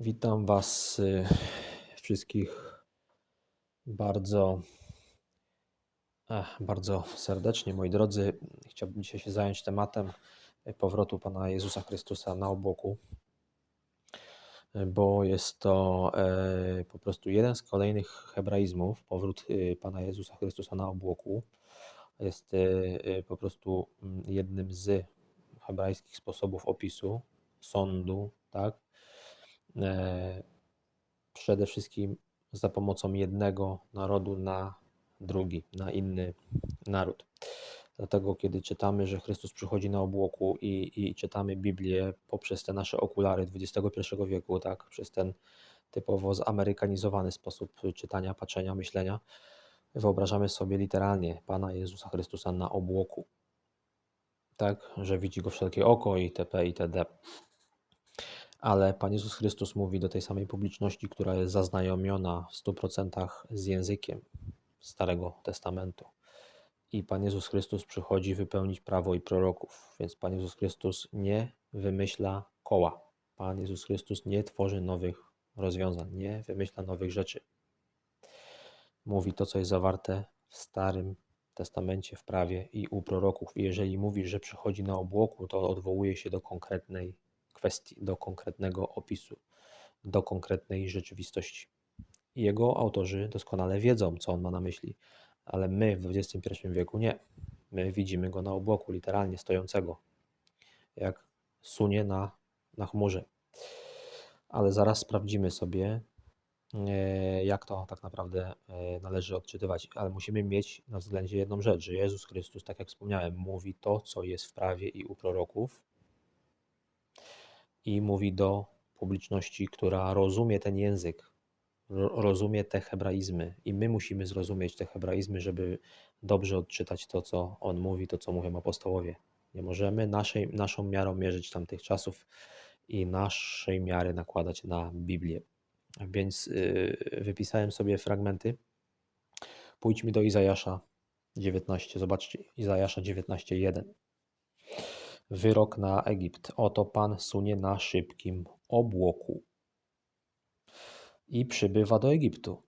Witam Was y, wszystkich bardzo, bardzo serdecznie, moi drodzy. Chciałbym dzisiaj się zająć tematem powrotu Pana Jezusa Chrystusa na obłoku, bo jest to e, po prostu jeden z kolejnych hebraizmów, powrót y, Pana Jezusa Chrystusa na obłoku. Jest y, y, po prostu mm, jednym z hebrajskich sposobów opisu sądu, tak? E, przede wszystkim za pomocą jednego narodu na drugi, na inny naród. Dlatego, kiedy czytamy, że Chrystus przychodzi na obłoku i, i czytamy Biblię poprzez te nasze okulary XXI wieku, tak, przez ten typowo zamerykanizowany sposób czytania, patrzenia, myślenia, wyobrażamy sobie literalnie Pana Jezusa Chrystusa na obłoku. Tak, że widzi go wszelkie oko itp. itd ale Pan Jezus Chrystus mówi do tej samej publiczności, która jest zaznajomiona w 100% z językiem Starego Testamentu. I Pan Jezus Chrystus przychodzi wypełnić prawo i proroków, więc Pan Jezus Chrystus nie wymyśla koła. Pan Jezus Chrystus nie tworzy nowych rozwiązań, nie wymyśla nowych rzeczy. Mówi to, co jest zawarte w Starym Testamencie, w prawie i u proroków. I jeżeli mówi, że przychodzi na obłoku, to odwołuje się do konkretnej kwestii, do konkretnego opisu, do konkretnej rzeczywistości. Jego autorzy doskonale wiedzą, co on ma na myśli, ale my w XXI wieku nie. My widzimy go na obłoku, literalnie stojącego, jak sunie na, na chmurze. Ale zaraz sprawdzimy sobie, e, jak to tak naprawdę e, należy odczytywać. Ale musimy mieć na względzie jedną rzecz, że Jezus Chrystus, tak jak wspomniałem, mówi to, co jest w prawie i u proroków, i mówi do publiczności, która rozumie ten język, rozumie te hebraizmy, i my musimy zrozumieć te hebraizmy, żeby dobrze odczytać to, co on mówi, to, co mówią apostołowie. Nie możemy naszej, naszą miarą mierzyć tamtych czasów i naszej miary nakładać na Biblię. Więc yy, wypisałem sobie fragmenty. Pójdźmy do Izajasza 19. Zobaczcie, Izajasza 19:1. Wyrok na Egipt. Oto Pan sunie na szybkim obłoku i przybywa do Egiptu.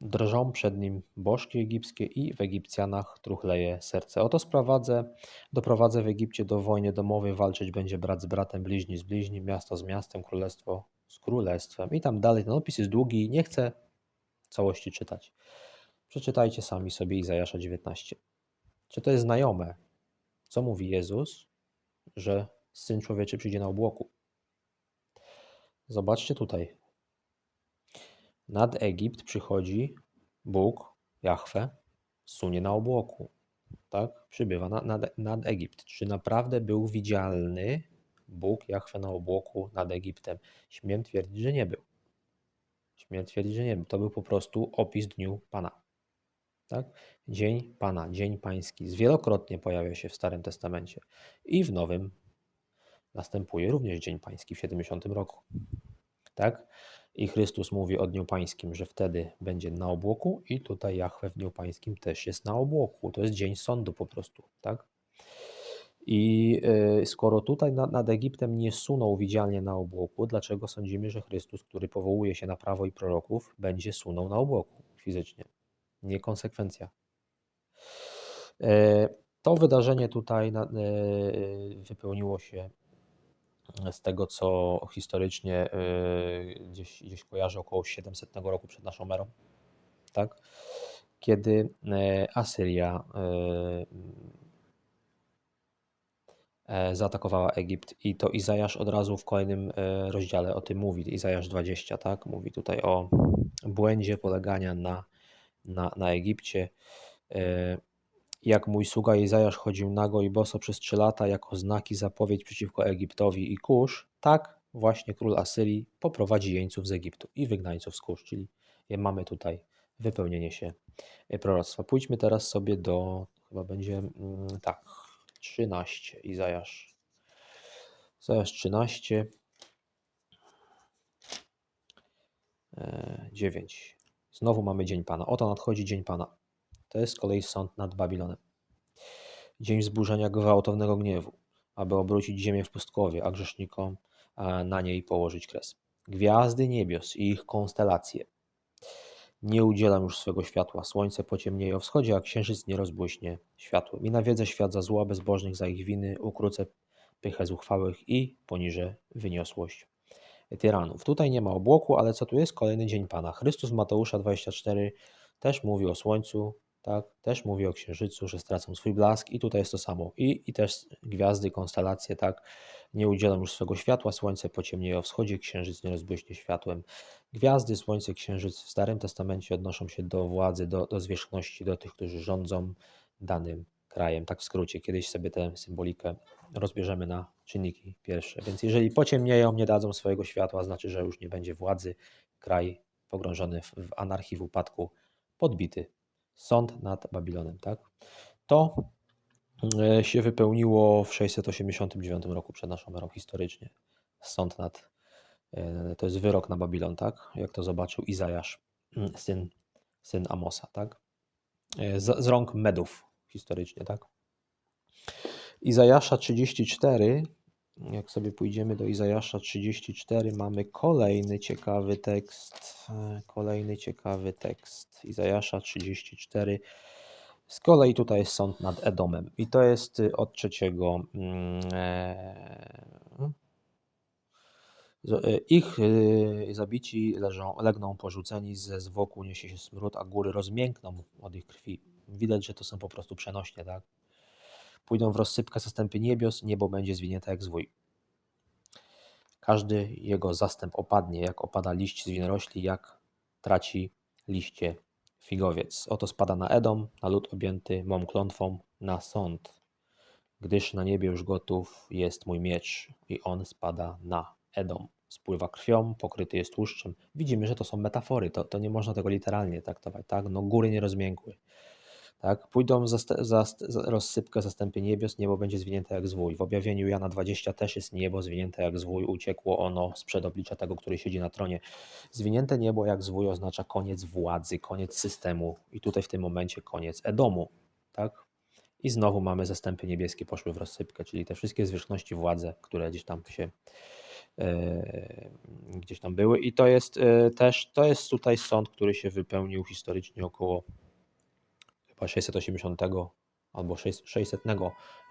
Drżą przed nim bożki egipskie i w Egipcjanach truchleje serce. Oto sprowadzę, doprowadzę w Egipcie do wojny domowej, walczyć będzie brat z bratem, bliźni z bliźni, miasto z miastem, królestwo z królestwem. I tam dalej, ten opis jest długi, nie chcę całości czytać. Przeczytajcie sami sobie Izajasza 19. Czy to jest znajome? Co mówi Jezus że Syn Człowieczy przyjdzie na obłoku. Zobaczcie tutaj. Nad Egipt przychodzi Bóg, Jahwe, sunie na obłoku. Tak? Przybywa na, nad, nad Egipt. Czy naprawdę był widzialny Bóg, Jahwe na obłoku nad Egiptem? Śmiem twierdzić, że nie był. Śmiem twierdzić, że nie był. To był po prostu opis dniu Pana. Tak? Dzień Pana, Dzień Pański, zwielokrotnie pojawia się w Starym Testamencie i w Nowym następuje również Dzień Pański w 70 roku. Tak? I Chrystus mówi o Dniu Pańskim, że wtedy będzie na obłoku i tutaj Jahwe w Dniu Pańskim też jest na obłoku. To jest dzień sądu po prostu, tak? I y, skoro tutaj nad, nad Egiptem nie sunął widzialnie na obłoku, dlaczego sądzimy, że Chrystus, który powołuje się na prawo i proroków, będzie sunął na obłoku fizycznie? Niekonsekwencja. E, to wydarzenie tutaj e, wypełniło się z tego, co historycznie e, gdzieś, gdzieś około 700 roku przed naszą erą, tak? kiedy Asyria zaatakowała Egipt i to Izajasz od razu w kolejnym rozdziale o tym mówi, Izajasz 20, tak? Mówi tutaj o błędzie polegania na na, na Egipcie. E, jak mój sługa Izajasz chodził nago i boso przez trzy lata jako znaki zapowiedź przeciwko Egiptowi i Kusz, tak właśnie król Asyrii poprowadzi jeńców z Egiptu i wygnańców z Kusz, czyli mamy tutaj wypełnienie się proroctwa. Pójdźmy teraz sobie do, chyba będzie, mm, tak, 13, Izajasz. Izajasz 13, 9. Znowu mamy dzień Pana. Oto nadchodzi dzień Pana. To jest z kolei sąd nad Babilonem. Dzień wzburzenia gwałtownego gniewu, aby obrócić ziemię w pustkowie, a grzesznikom na niej położyć kres. gwiazdy niebios i ich konstelacje. Nie udzielam już swego światła. Słońce pociemnieje o wschodzie, a księżyc nie rozbłyśnie światłem. I nawiedzę świat za zła bezbożnych, za ich winy, ukrócę pychę zuchwałych i poniżę wyniosłość tyranów. Tutaj nie ma obłoku, ale co tu jest? Kolejny dzień Pana. Chrystus Mateusza 24 też mówi o słońcu, tak? Też mówi o księżycu, że stracą swój blask i tutaj jest to samo. I, i też gwiazdy, konstelacje, tak? Nie udzielam już swego światła, słońce pociemnieje o wschodzie, księżyc nie rozbłyśnie światłem. Gwiazdy, słońce, księżyc w Starym Testamencie odnoszą się do władzy, do, do zwierzchności, do tych, którzy rządzą danym krajem. Tak w skrócie, kiedyś sobie tę symbolikę rozbierzemy na czynniki pierwsze. Więc jeżeli pociemnieją, nie dadzą swojego światła, znaczy, że już nie będzie władzy, kraj pogrążony w, anarchii, w upadku, podbity. Sąd nad Babilonem, tak? To e, się wypełniło w 689 roku przed naszą erą historycznie. Sąd nad, e, to jest wyrok na Babilon, tak? Jak to zobaczył Izajasz, mm, syn, syn Amosa, tak? E, z, z rąk Medów historycznie, tak? Izajasza 34, jak sobie pójdziemy do Izajasza 34, mamy kolejny ciekawy tekst. e, Kolejny ciekawy tekst. Izajasza 34. Z kolei tutaj jest sąd nad Edomem. I to jest y, od trzeciego. mm, e, e, Ich y, zabici leżą, legną porzuceni, ze zwłoku niesie się smród, a góry rozmiękną od ich krwi. Widać, że to są po prostu przenośnie, tak? Pójdą w rozsypkę zastępy niebios, niebo będzie zwinięte jak zwój. Każdy jego zastęp opadnie, jak opada liść z winorośli, jak traci liście figowiec. Oto spada na Edom, na lud objęty mą klątwą, na sąd. Gdyż na niebie już gotów jest mój miecz i on spada na Edom. Spływa krwią, pokryty jest tłuszczem. Widzimy, że to są metafory, to, to nie można tego literalnie traktować, tak? No góry nie rozmiękły. Tak? Pójdą zaste- zast- za- rozsypkę zastępy niebios, niebo będzie zwinięte jak zwój. W objawieniu Jana 20 też jest niebo zwinięte jak zwój, uciekło ono sprzed oblicza tego, który siedzi na tronie. Zwinięte niebo jak zwój oznacza koniec władzy, koniec systemu i tutaj w tym momencie koniec Edomu. Tak? I znowu mamy zastępy niebieskie poszły w rozsypkę, czyli te wszystkie zwierzchności władze, które gdzieś tam się e, gdzieś tam były. I to jest e, też, to jest tutaj sąd, który się wypełnił historycznie około chyba 680 albo 600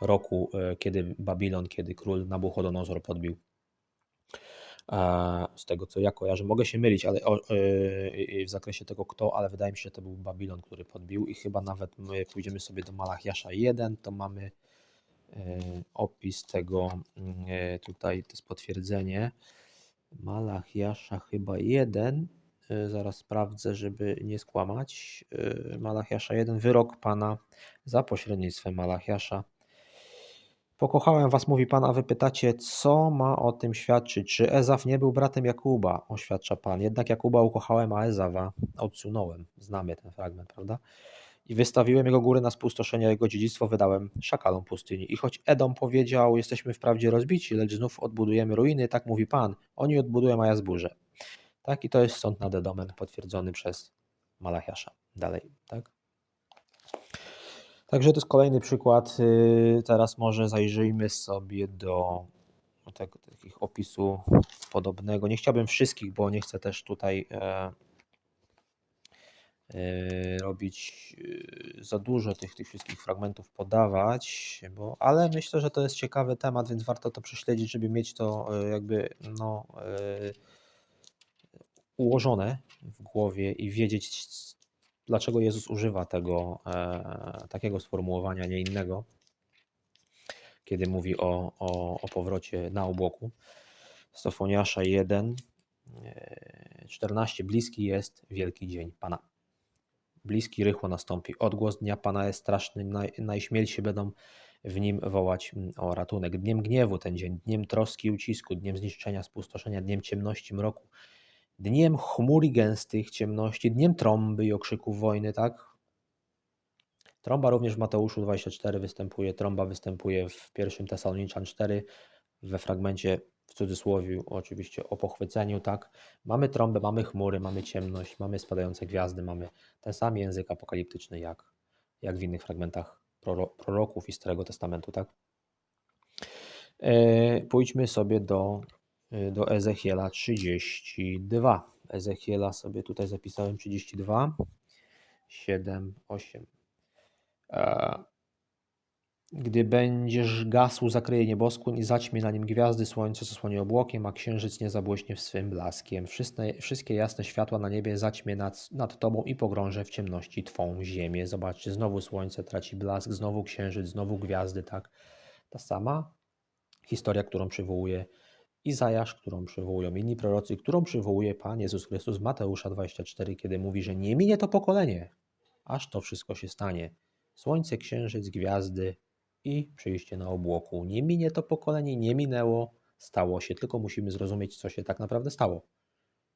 roku, e, kiedy Babilon, kiedy król Nabuchodonozor podbił. E, Z tego co ja kojarzę, mogę się mylić, ale e, w zakresie tego kto, ale wydaje mi się, że to był Babilon, który podbił i chyba nawet my pójdziemy sobie do Malachiasza 1, to mamy opis tego, mm, tutaj to jest potwierdzenie. Malachiasza chyba 1, e, zaraz sprawdzę, żeby nie skłamać. E, Malachiasza 1, wyrok Pana za pośrednictwem Malachiasza. Pokochałem was, mówi Pan, a wy pytacie, co ma o tym świadczyć? Czy Ezaf nie był bratem Jakuba? Oświadcza Pan. Jednak Jakuba ukochałem, a Ezawa odsunąłem. Znamy ten fragment, prawda? I wystawiłem jego góry na spustoszenie, jego dziedzictwo wydałem szakalom pustyni. I choć Edom powiedział, jesteśmy wprawdzie rozbici, lecz znów odbudujemy ruiny, tak mówi Pan, oni odbudują, a ja zburzę. Tak, i to jest sąd nad Edomem potwierdzony przez Malachiasza. Dalej, tak? Także to jest kolejny przykład. Yy, Teraz może zajrzyjmy sobie do tego, takich opisu podobnego. Nie chciałbym wszystkich, bo nie chcę też tutaj e, e, robić e, za dużo tych, tych wszystkich fragmentów podawać, bo, ale myślę, że to jest ciekawy temat, więc warto to prześledzić, żeby mieć to e, jakby no, e, ułożone w głowie i wiedzieć, dlaczego Jezus używa tego e, takiego sformułowania, nie innego, kiedy mówi o, o, o powrocie na obłoku. Sofoniasza 1, e, 14. Bliski jest wielki dzień Pana. Bliski rychło nastąpi. Odgłos dnia Pana jest straszny, naj, najśmielsi będą w nim wołać o ratunek. Dniem gniewu ten dzień, dniem troski i ucisku, dniem zniszczenia, spustoszenia, dniem ciemności, mroku, dniem chmur i gęstych ciemności, dniem trąby i okrzyków wojny, tak? Trąba również w Mateuszu 24 występuje, trąba występuje w 1 Tesaloniczan 4 we fragmencie w cudzysłowie oczywiście o pochwyceniu, tak? Mamy trąbę, mamy chmury, mamy ciemność, mamy spadające gwiazdy, mamy ten sam język apokaliptyczny jak, jak w innych fragmentach proro, proroków i Starego Testamentu, tak? E, pójdźmy sobie do do Ezechiela 32. Ezechiela sobie tutaj zapisałem 32, 7, 8. E, Gdy będziesz gasł, zakryje nieboskłon i zaćmie na nim gwiazdy, słońce zasłoni obłokiem, a księżyc nie zabłyśnie w swym blaskiem. Wszystkie, wszystkie jasne światła na niebie zaćmie nad, nad tobą i pogrąże w ciemności twą ziemię. Zobaczcie, znowu słońce traci blask, znowu księżyc, znowu gwiazdy, tak? Ta sama historia, którą przywołuje Izajasz, którą przywołują inni prorocy, którą przywołuje Pan Jezus Chrystus Mateusza 24, kiedy mówi, że nie minie to pokolenie, aż to wszystko się stanie. Słońce, księżyc, gwiazdy i przyjście na obłoku. Nie minie to pokolenie, nie minęło, stało się, tylko musimy zrozumieć, co się tak naprawdę stało.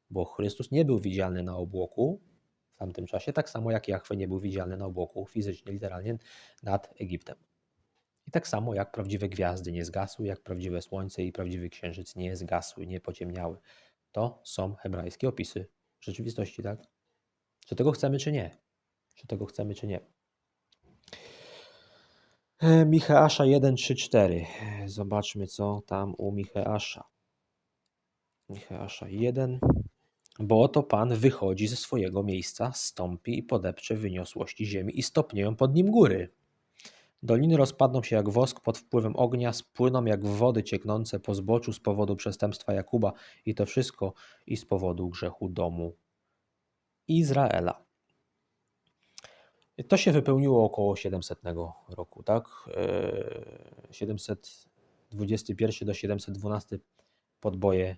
Bo Chrystus nie był widzialny na obłoku w tamtym czasie, tak samo jak Jachwe nie był widzialny na obłoku fizycznie, literalnie nad Egiptem. I tak samo jak prawdziwe gwiazdy nie zgasły, jak prawdziwe słońce i prawdziwy księżyc nie zgasły, nie pociemniały. To są hebrajskie opisy rzeczywistości, tak? Czy tego chcemy, czy nie? Czy tego chcemy, czy nie? E, Micheasza 1, 3, 4. Zobaczmy, co tam u Micheasza. Micheasza 1. Bo oto Pan wychodzi ze swojego miejsca, stąpi i podepcze wyniosłości ziemi i stopnieją pod nim góry. Doliny rozpadną się jak wosk pod wpływem ognia, spłyną jak wody cieknące po zboczu z powodu przestępstwa Jakuba i to wszystko i z powodu grzechu domu Izraela. To się wypełniło około 700 roku, tak? E, 721 do 712 podboje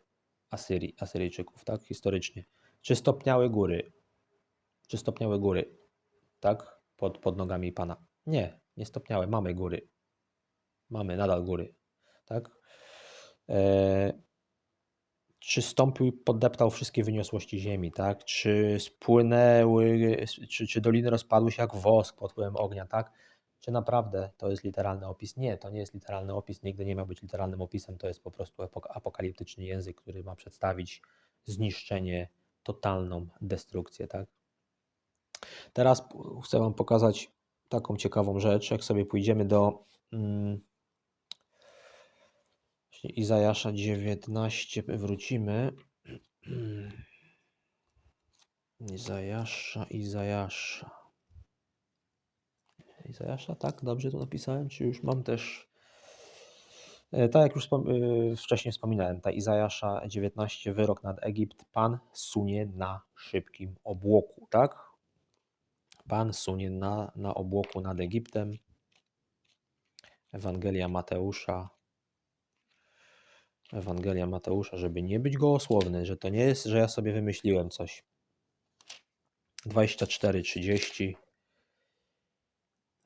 Asyrii, Asyryjczyków, tak? Historycznie. Czy stopniały góry? Czy stopniały góry, tak? Pod, pod nogami Pana? Nie, nie stopniały. Mamy góry. Mamy nadal góry, tak? E, czy stąpił i podeptał wszystkie wyniosłości ziemi, tak? Czy spłynęły, czy, czy doliny rozpadły się jak wosk pod wpływem ognia, tak? Czy naprawdę to jest literalny opis? Nie, to nie jest literalny opis, nigdy nie miał być literalnym opisem, to jest po prostu apokaliptyczny język, który ma przedstawić zniszczenie, totalną destrukcję, tak? Teraz chcę Wam pokazać taką ciekawą rzecz, jak sobie pójdziemy do mm, Izajasza 19, wrócimy. Izajasza, Izajasza. Izajasza, tak? Dobrze to napisałem? Czy już mam też... E, Tak jak już e, wcześniej wspominałem, ta Izajasza 19, wyrok nad Egipt, Pan sunie na szybkim obłoku, tak? Pan sunie na, na obłoku nad Egiptem. Ewangelia Mateusza. Ewangelia Mateusza, żeby nie być gołosłowny, że to nie jest, że ja sobie wymyśliłem coś. 24:30.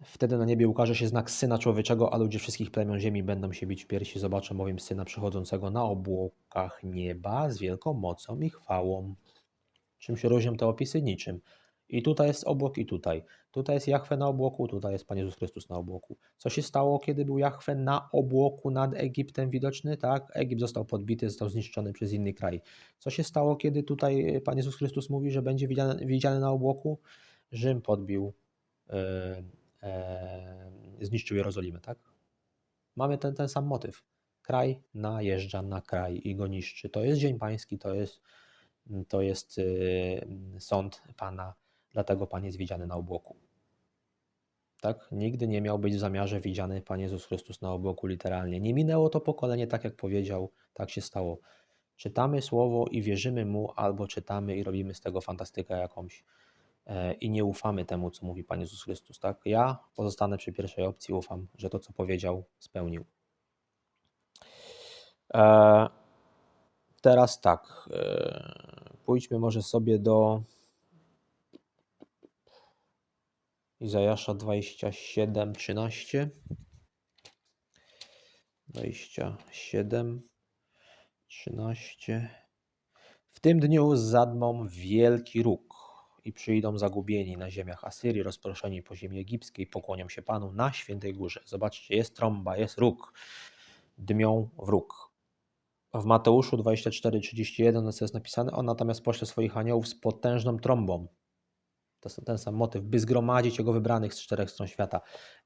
Wtedy na niebie ukaże się znak Syna Człowieczego, a ludzie wszystkich plemion ziemi będą się bić w piersi. Zobaczą bowiem Syna przychodzącego na obłokach nieba z wielką mocą i chwałą. Czym się różnią te opisy? Niczym. I tutaj jest obłok, i tutaj. Tutaj jest Jachwę na obłoku, tutaj jest Pan Jezus Chrystus na obłoku. Co się stało, kiedy był Jachwę na obłoku nad Egiptem widoczny? Tak, Egipt został podbity, został zniszczony przez inny kraj. Co się stało, kiedy tutaj Pan Jezus Chrystus mówi, że będzie widziany, widziany na obłoku? Rzym podbił, e, e, zniszczył Jerozolimę, tak? Mamy ten, ten sam motyw. Kraj najeżdża na kraj i go niszczy. To jest dzień pański, to jest, to jest y, sąd Pana, dlatego Pan jest widziany na obłoku. Tak? Nigdy nie miał być w zamiarze widziany Pan Jezus Chrystus na obłoku literalnie. Nie minęło to pokolenie, tak jak powiedział, tak się stało. Czytamy słowo i wierzymy mu, albo czytamy i robimy z tego fantastykę jakąś e, i nie ufamy temu, co mówi Pan Jezus Chrystus. Tak? Ja pozostanę przy pierwszej opcji, ufam, że to, co powiedział, spełnił. E, teraz tak, e, pójdźmy może sobie do Izajasza 27, 13. 27, 13. W tym dniu zadmą wielki róg i przyjdą zagubieni na ziemiach Asyrii, rozproszeni po ziemi egipskiej, pokłonią się Panu na świętej górze. Zobaczcie, jest trąba, jest róg, dmią w róg. W Mateuszu 24, 31 jest napisane, on natomiast pośle swoich aniołów z potężną trąbą. To ten sam motyw, by zgromadzić jego wybranych z czterech stron świata.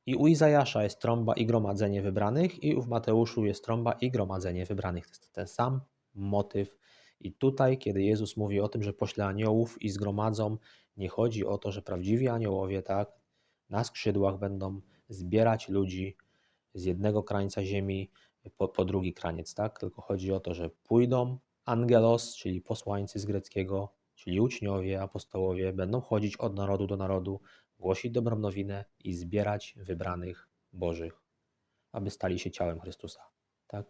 I u Izajasza jest trąba i gromadzenie wybranych, i w Mateuszu jest trąba i gromadzenie wybranych. To jest ten sam motyw. I tutaj, kiedy Jezus mówi o tym, że pośle aniołów i zgromadzą, nie chodzi o to, że prawdziwi aniołowie, tak, na skrzydłach będą zbierać ludzi z jednego krańca ziemi po, po drugi kraniec, tak? Tylko chodzi o to, że pójdą angelos, czyli posłańcy z greckiego, czyli uczniowie, apostołowie, będą chodzić od narodu do narodu, głosić dobrą nowinę i zbierać wybranych Bożych, aby stali się ciałem Chrystusa, tak?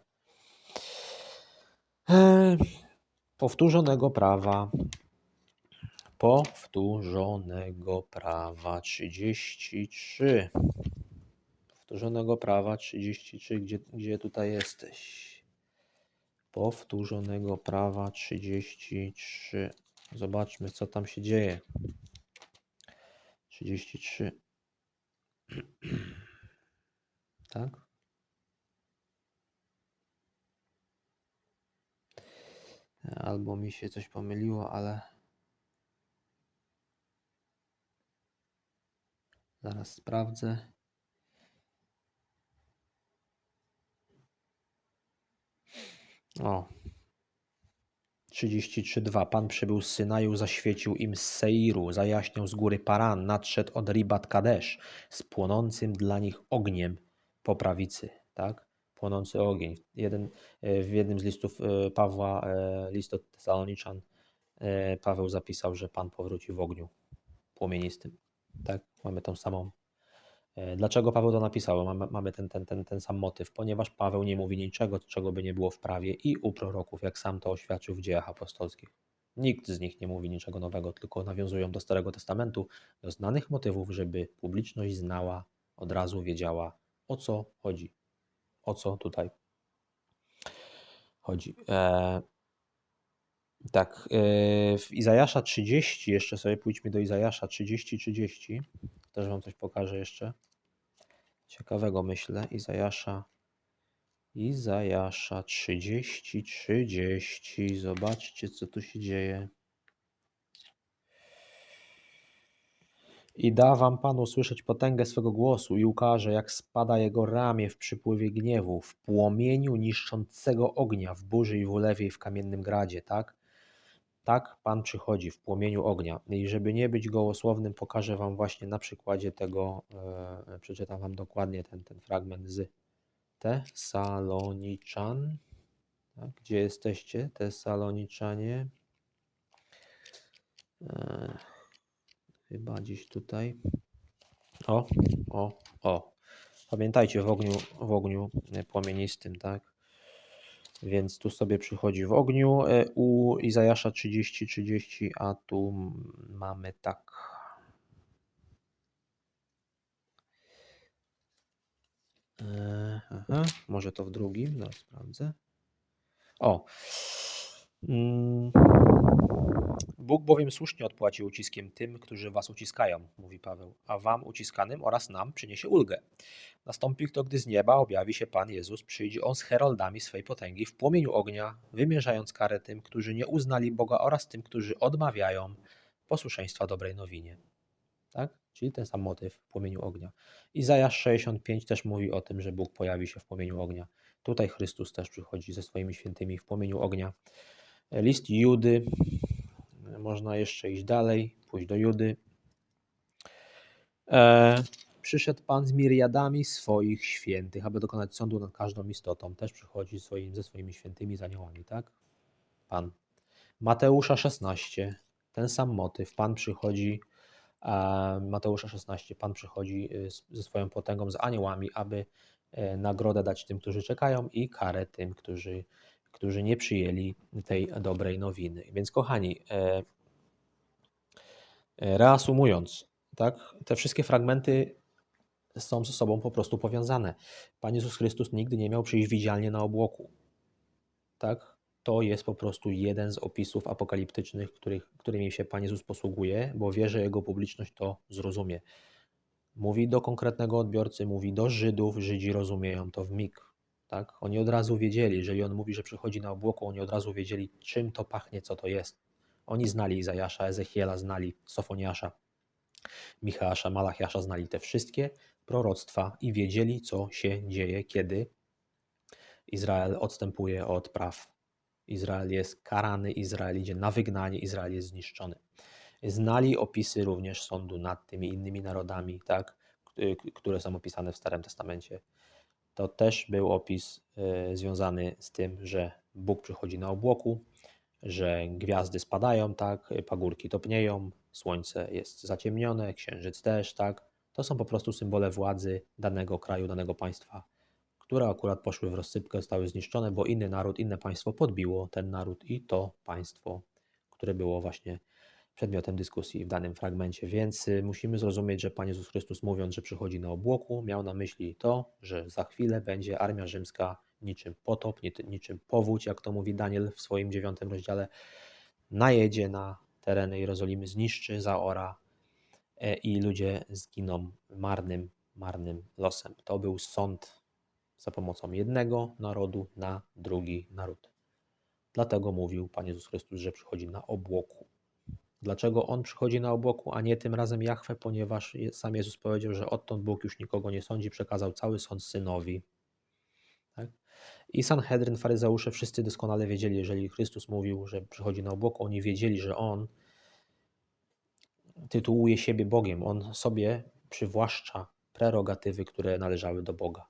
Eee, powtórzonego prawa, powtórzonego prawa 33. Powtórzonego prawa 33, gdzie, gdzie tutaj jesteś? Powtórzonego prawa 33. Zobaczmy, co tam się dzieje. 33. tak? Albo mi się coś pomyliło, ale. Zaraz sprawdzę. O. 33.2. Pan przybył z Synaju, zaświecił im z Seiru, zajaśniał z góry Paran, nadszedł od Ribat Kadesz z płonącym dla nich ogniem po prawicy. Tak? Płonący ogień. Jeden, e, w jednym z listów e, Pawła, e, list od Tesaloniczan, Paweł zapisał, że Pan powróci w ogniu płomienistym. Tak? Mamy tą samą dlaczego Paweł to napisał? Mamy, ten, ten, ten, ten sam motyw, ponieważ Paweł nie mówi niczego, czego by nie było w prawie i u proroków, jak sam to oświadczył w dziejach apostolskich. Nikt z nich nie mówi niczego nowego, tylko nawiązują do Starego Testamentu, do znanych motywów, żeby publiczność znała, od razu wiedziała, o co chodzi. O co tutaj chodzi. E, tak, e, w Izajasza 30, jeszcze sobie pójdźmy do Izajasza 30, 30. Też Wam coś pokażę jeszcze. Ciekawego myślę. Izajasza. Izajasza 30, 30. Zobaczcie, co tu się dzieje. I da wam Pan usłyszeć potęgę swego głosu i ukaże, jak spada jego ramię w przypływie gniewu, w płomieniu niszczącego ognia, w burzy i w ulewie i w kamiennym gradzie, tak? Tak Pan przychodzi w płomieniu ognia. I żeby nie być gołosłownym, pokażę Wam właśnie na przykładzie tego, e, przeczytam Wam dokładnie ten, ten fragment z Tesaloniczan. Tak, gdzie jesteście, Tesaloniczanie? E, chyba gdzieś tutaj. O, o, o. Pamiętajcie, w ogniu, w ogniu płomienistym, tak? Więc tu sobie przychodzi w ogniu e, u Izajasza 30-30, a tu mamy tak. E, aha, może to w drugim, no sprawdzę. O. Mm. Bóg bowiem słusznie odpłaci uciskiem tym, którzy was uciskają, mówi Paweł, a wam uciskanym oraz nam przyniesie ulgę. Nastąpi to, gdy z nieba objawi się Pan Jezus, przyjdzie On z heroldami swej potęgi w płomieniu ognia, wymierzając karę tym, którzy nie uznali Boga oraz tym, którzy odmawiają posłuszeństwa dobrej nowinie. Tak? Czyli ten sam motyw w płomieniu ognia. Izajasz 65 też mówi o tym, że Bóg pojawi się w płomieniu ognia. Tutaj Chrystus też przychodzi ze swoimi świętymi w płomieniu ognia. List Judy, można jeszcze iść dalej, pójść do Judy. E, przyszedł Pan z miriadami swoich świętych, aby dokonać sądu nad każdą istotą. Też przychodzi swoim, ze swoimi świętymi zaniołami, tak? Pan. Mateusza 16, ten sam motyw. Pan przychodzi, e, Mateusza 16, Pan przychodzi e, ze swoją potęgą, z aniołami, aby e, nagrodę dać tym, którzy czekają i karę tym, którzy, którzy nie przyjęli tej dobrej nowiny. Więc kochani, e, e reasumując, tak, te wszystkie fragmenty są ze sobą po prostu powiązane. Pan Jezus Chrystus nigdy nie miał przyjść widzialnie na obłoku. Tak? To jest po prostu jeden z opisów apokaliptycznych, których, którymi się Pan Jezus posługuje, bo wie, że jego publiczność to zrozumie. Mówi do konkretnego odbiorcy, mówi do Żydów, Żydzi rozumieją to w mig. Tak? Oni od razu wiedzieli, jeżeli on mówi, że przychodzi na obłoku, oni od razu wiedzieli, czym to pachnie, co to jest. Oni znali Izajasza, Ezechiela, znali Sofoniasza, Michała, Malachiasza, znali te wszystkie proroctwa i wiedzieli, co się dzieje, kiedy Izrael odstępuje od praw Izrael jest karany, Izrael idzie na wygnanie, Izrael jest zniszczony. Znali opisy również sądu nad tymi innymi narodami, tak, które są opisane w Starym Testamencie. To też był opis e, związany z tym, że Bóg przychodzi na obłoku, że gwiazdy spadają, tak, pagórki topnieją, słońce jest zaciemnione, księżyc też, tak. To są po prostu symbole władzy danego kraju, danego państwa, które akurat poszły w rozsypkę, zostały zniszczone, bo inny naród, inne państwo podbiło ten naród i to państwo, które było właśnie przedmiotem dyskusji w danym fragmencie. Więc y, musimy zrozumieć, że Pan Jezus Chrystus mówiąc, że przychodzi na obłoku, miał na myśli to, że za chwilę będzie armia rzymska niczym potop, ni- niczym powódź, jak to mówi Daniel w swoim dziewiątym rozdziale, najedzie na tereny Jerozolimy, zniszczy, zaora e, i ludzie zginą marnym, marnym losem. To był sąd za pomocą jednego narodu na drugi naród. Dlatego mówił Pan Jezus Chrystus, że przychodzi na obłoku. Dlaczego on przychodzi na obłoku, a nie tym razem Jahwe? Ponieważ sam Jezus powiedział, że odtąd Bóg już nikogo nie sądzi, przekazał cały sąd synowi. Tak? I Sanhedryn, faryzeusze, wszyscy doskonale wiedzieli, jeżeli Chrystus mówił, że przychodzi na obłoku, oni wiedzieli, że on tytułuje siebie Bogiem. On sobie przywłaszcza prerogatywy, które należały do Boga,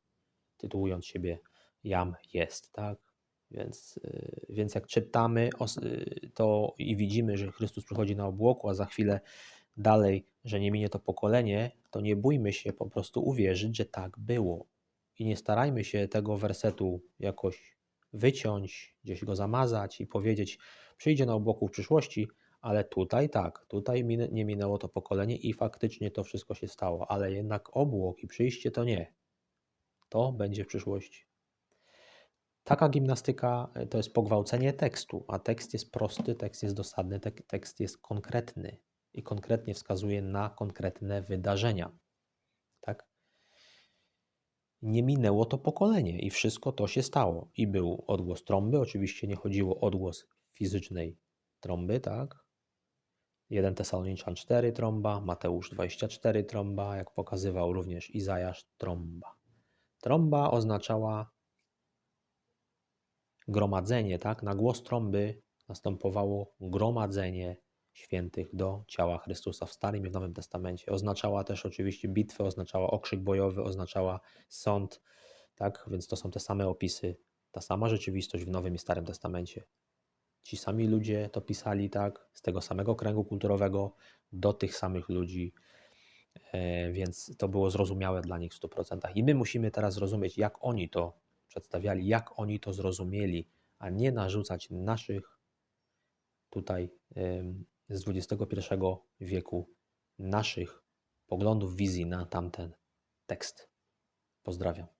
tytułując siebie Jam jest, tak? Więc, y, więc jak czytamy y, to i widzimy, że Chrystus przychodzi na obłoku, a za chwilę dalej, że nie minie to pokolenie, to nie bójmy się po prostu uwierzyć, że tak było. I nie starajmy się tego wersetu jakoś wyciąć, gdzieś go zamazać i powiedzieć, przyjdzie na obłoku w przyszłości, ale tutaj tak, tutaj nie minęło to pokolenie i faktycznie to wszystko się stało, ale jednak obłok i przyjście to nie. To będzie w przyszłości. Taka gimnastyka y, to jest pogwałcenie tekstu, a tekst jest prosty, tekst jest dosadny, tek- tekst jest konkretny i konkretnie wskazuje na konkretne wydarzenia. Tak? Nie minęło to pokolenie i wszystko to się stało. I był odgłos trąby, oczywiście nie chodziło o odgłos fizycznej trąby, tak? 1 Tesaloniczan 4 trąba, Mateusz 24 trąba, jak pokazywał również Izajasz trąba. Trąba oznaczała gromadzenie, tak? Na głos trąby następowało gromadzenie świętych do ciała Chrystusa w Starym i w Nowym Testamencie. Oznaczała też oczywiście bitwę, oznaczała okrzyk bojowy, oznaczała sąd, tak? Więc to są te same opisy, ta sama rzeczywistość w Nowym i Starym Testamencie. Ci sami ludzie to pisali, tak? Z tego samego kręgu kulturowego do tych samych ludzi, E, więc to było zrozumiałe dla nich w 100%. I my musimy teraz zrozumieć, jak oni to przedstawiali, jak oni to zrozumieli, a nie narzucać naszych tutaj z XXI wieku, naszych poglądów, wizji na tamten tekst. Pozdrawiam.